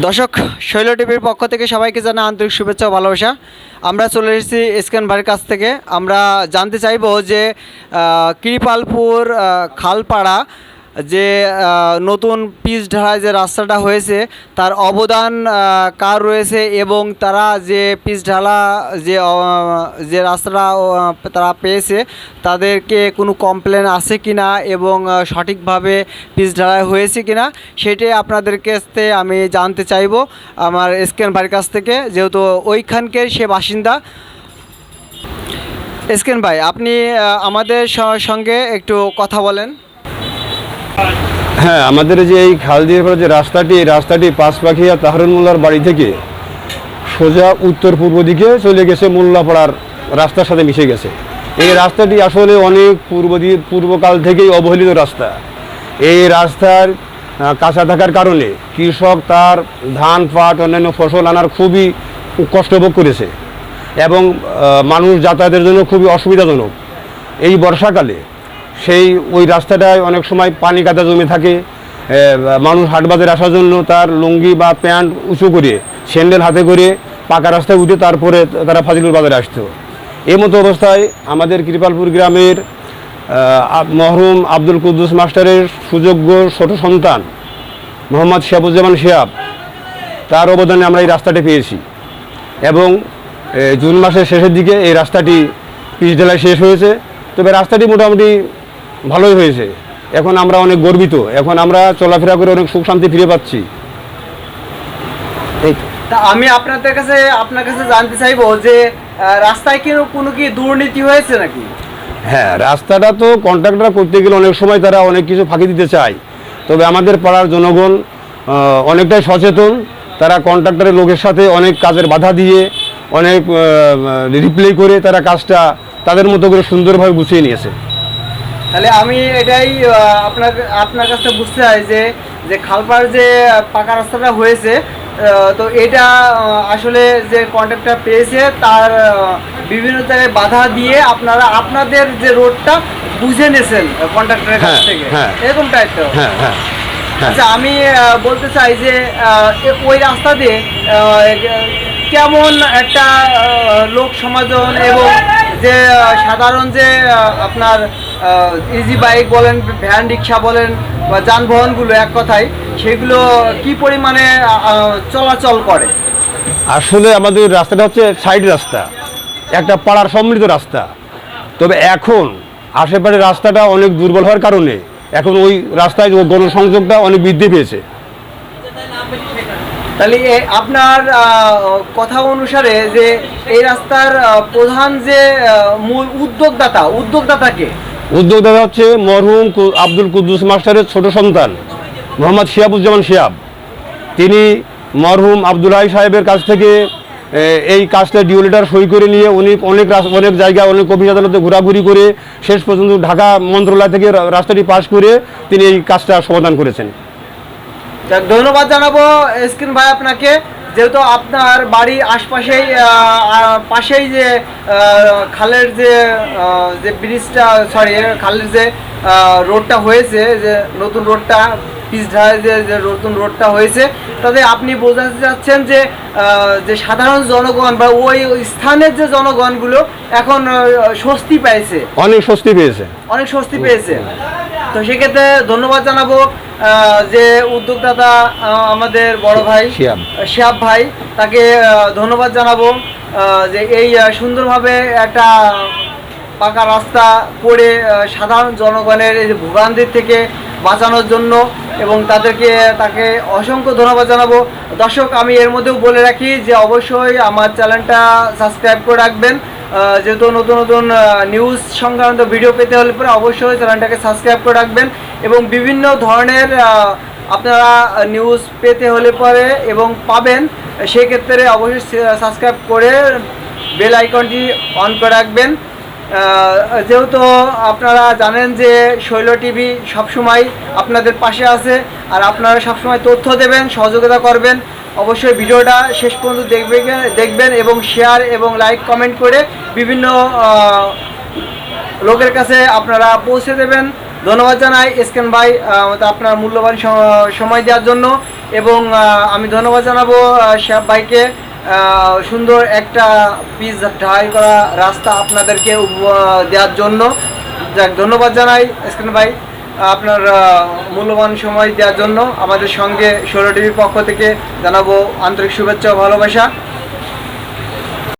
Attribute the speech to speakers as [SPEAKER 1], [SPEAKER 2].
[SPEAKER 1] দর্শক, শৈল টিভির পক্ষ থেকে সবাইকে জানা আন্তরিক শুভেচ্ছা ও ভালোবাসা। আমরা চলে এসেছি স্ক্যান ভাইয়ের কাছ থেকে। আমরা জানতে চাইব যে কৃপালপুর খালপাড়া যে নতুন পিচ ঢালাই যে রাস্তাটা হয়েছে, তার অবদান কার রয়েছে এবং তারা যে পিচ ঢালা, যে যে রাস্তাটা তারা পেয়েছে, তাদেরকে কোনো কমপ্লেন আছে কিনা এবং সঠিকভাবে পিচ ঢালাই হয়েছে কিনা, সেটাই আপনাদের কাছ আমি জানতে চাইব। আমার এসকেন ভাইয়ের কাছ থেকে, যেহেতু ওইখানকার সে বাসিন্দা। এসকেন ভাই, আপনি আমাদের সঙ্গে একটু কথা বলেন।
[SPEAKER 2] হ্যাঁ আমাদের যে এই খাল দিয়ে যে রাস্তাটি, এই রাস্তাটি পাঁচপাখিয়া তাহরুল মোল্লার বাড়ি থেকে সোজা উত্তর পূর্ব দিকে চলে গেছে মোল্লাপাড়ার রাস্তার সাথে মিশে গেছে। এই রাস্তাটি আসলে অনেক পূর্ব দিয়ে পূর্বকাল থেকেই অবহেলিত রাস্তা। এই রাস্তার কাঁচা থাকার কারণে কৃষক তার ধান, পাট, অন্যান্য ফসল আনার খুবই কষ্ট ভোগ করেছে এবং মানুষ যাতায়াতের জন্য খুবই অসুবিধাজনক। এই বর্ষাকালে সেই ওই রাস্তাটায় অনেক সময় পানি কাদা জমে থাকে। মানুষ হাট বাজারে আসার জন্য তার লুঙ্গি বা প্যান্ট উঁচু করে, স্যান্ডেল হাতে করে পাকা রাস্তায় উঠে তারপরে তারা ফাজিলুর বাজারে আসতো। এই মতো অবস্থায় আমাদের কৃপালপুর গ্রামের মহরুম আব্দুল কুদ্দুস মাস্টারের সুযোগ্য ছোট সন্তান মোহাম্মদ শিয়াবুজ্জামান শিয়াব, তার অবদানে আমরা এই রাস্তাটি পেয়েছি। এবং জুন মাসের শেষের দিকে এই রাস্তাটি পিচ ঢালাই শেষ হয়েছে। তবে রাস্তাটি মোটামুটি ভালোই হয়েছে। এখন আমরা অনেক গর্বিত। এখন আমরা চলাফেরা করে অনেক সুখ শান্তি ফিরে পাচ্ছি। এই তা।
[SPEAKER 1] আমি আপনাদের কাছে আপনার কাছে জানতে চাইব যে রাস্তায় কি কোনো কি দুর্নীতি হয়েছে নাকি?
[SPEAKER 2] হ্যাঁ রাস্তাটা তো কন্ট্রাক্টর করতে গেলে অনেক সময় তারা অনেক কিছু ফাঁকি দিতে চায়। তবে আমাদের পাড়ার জনগণ অনেকটাই সচেতন। তারা কন্ট্রাক্টরের লোকের সাথে অনেক কাজের বাধা দিয়ে অনেক রিপ্লে করে তারা কাজটা তাদের মতো করে সুন্দরভাবে গুছিয়ে নিয়েছে।
[SPEAKER 1] তাহলে আমি এটাই আপনার আপনার কাছে বুঝতে চাই যে যে খালপাড় যে পাকা রাস্তাটা হয়েছে তো এটা আসলে যে কন্ট্রাক্টর পেয়েছে তার বিভিন্ন জায়গায় বাধা দিয়ে আপনারা আপনাদের যে রোডটা বুঝে নিয়েছেন কন্ট্রাক্টরের কাছ
[SPEAKER 2] হ্যাঁ,
[SPEAKER 1] থেকে।
[SPEAKER 2] হ্যাঁ। হ্যাঁ হ্যাঁ হ্যাঁ।
[SPEAKER 1] আচ্ছা আমি বলতে চাই যে ওই রাস্তা দিয়ে কেমন একটা লোক সমাজন এবং যে সাধারণ যে আপনার ইজি বাইক বলেন ভ্যান রিক্সা বলেন বা যানবাহনগুলো এক কথায় সেগুলো কি পরিমাণে চলাচল করে?
[SPEAKER 2] আসলে আমাদের রাস্তাটা হচ্ছে সাইড রাস্তা একটা পাড়ার সম্মিলিত রাস্তা। তবে এখন আশেপাশে রাস্তাটা অনেক দুর্বল হওয়ার কারণে এখন ওই রাস্তায় গণসংযোগটা অনেক বৃদ্ধি পেয়েছে।
[SPEAKER 1] তাহলে আপনার কথা অনুসারে যে এই রাস্তার প্রধান যে মূল উদ্যোগদাতা উদ্যোগদাতাকে
[SPEAKER 2] উদ্যোগদাতা হচ্ছে মরহুম আব্দুল কুদ্দুস মাস্টারের ছোট সন্তান, মোহাম্মদ শিয়াবুজ্জামান শিয়াব। তিনি মরহুম আবদুল্লাহ সাহেবের কাছ থেকে এই কাজটা ডিওলেটার সই করে নিয়ে উনি অনেক অনেক জায়গায়, অনেক অফিস আদালতে ঘোরাঘুরি করে শেষ পর্যন্ত ঢাকা মন্ত্রণালয় থেকে রাস্তাটি পাশ করে তিনি এই কাজটা সমাধান করেছেন।
[SPEAKER 1] ধন্যবাদ জানাব স্ক্রিন ভাই আপনাকে। যেহেতু আপনার বাড়ির আশপাশেই পাশেই যে খালের যে যে ব্রিজটা সরি খালের যে রোডটা হয়েছে যে নতুন রোডটা পিচ ঢালাই যে যে নতুন রোডটা হয়েছে তাতে আপনি বোঝাতে চাচ্ছেন যে যে সাধারণ জনগণ বা ওই স্থানের যে জনগণগুলো এখন স্বস্তি পেয়েছে
[SPEAKER 2] অনেক স্বস্তি পেয়েছে।
[SPEAKER 1] অনেক স্বস্তি পেয়েছে। তো সেক্ষেত্রে ধন্যবাদ জানাব। যে উদ্যোগদাতা আহ, আমাদের বড় ভাই
[SPEAKER 2] শিয়াব।
[SPEAKER 1] ভাই তাকে ধন্যবাদ জানাব যে এই সুন্দরভাবে একটা পাকা রাস্তা করে সাধারণ জনগণের এই ভোগান্তির থেকে বাঁচানোর জন্য এবং তাদেরকে তাকে অসংখ্য ধন্যবাদ জানাব। দর্শক আমি এর মধ্যেও বলে রাখি যে অবশ্যই আমার চ্যানেলটা সাবস্ক্রাইব করে রাখবেন। যেহেতু নতুন নতুন নিউজ সংক্রান্ত ভিডিও পেতে হলে পরে অবশ্যই চ্যানেলটাকে সাবস্ক্রাইব করে রাখবেন। এবং বিভিন্ন ধরনের আপনারা নিউজ পেতে হলে পরে এবং পাবেন, সেক্ষেত্রে অবশ্যই সাবস্ক্রাইব করে বেল আইকনটি অন করে রাখবেন। যেহেতু আপনারা জানেন যে শৈল টিভি সবসময় আপনাদের পাশে আছে, আর আপনারা সবসময় তথ্য দেবেন, সহযোগিতা করবেন, অবশ্যই ভিডিওটা শেষ পর্যন্ত দেখবেন দেখবেন এবং শেয়ার এবং লাইক কমেন্ট করে বিভিন্ন লোকের কাছে আপনারা পৌঁছে দেবেন। ধন্যবাদ জানাই এসকেন ভাই আপনার মূল্যবান সময় দেওয়ার জন্য এবং আমি ধন্যবাদ জানাব শ্যাব ভাইকে সুন্দর একটা পিচ ঢালাই করা রাস্তা আপনাদেরকে দেওয়ার জন্য। যাক, ধন্যবাদ জানাই স্ক্রিন ভাই, আপনার মূল্যবান সময় দেওয়ার জন্য। আমাদের সঙ্গে ষোলো টিভির পক্ষ থেকে জানাব আন্তরিক শুভেচ্ছা ভালোবাসা।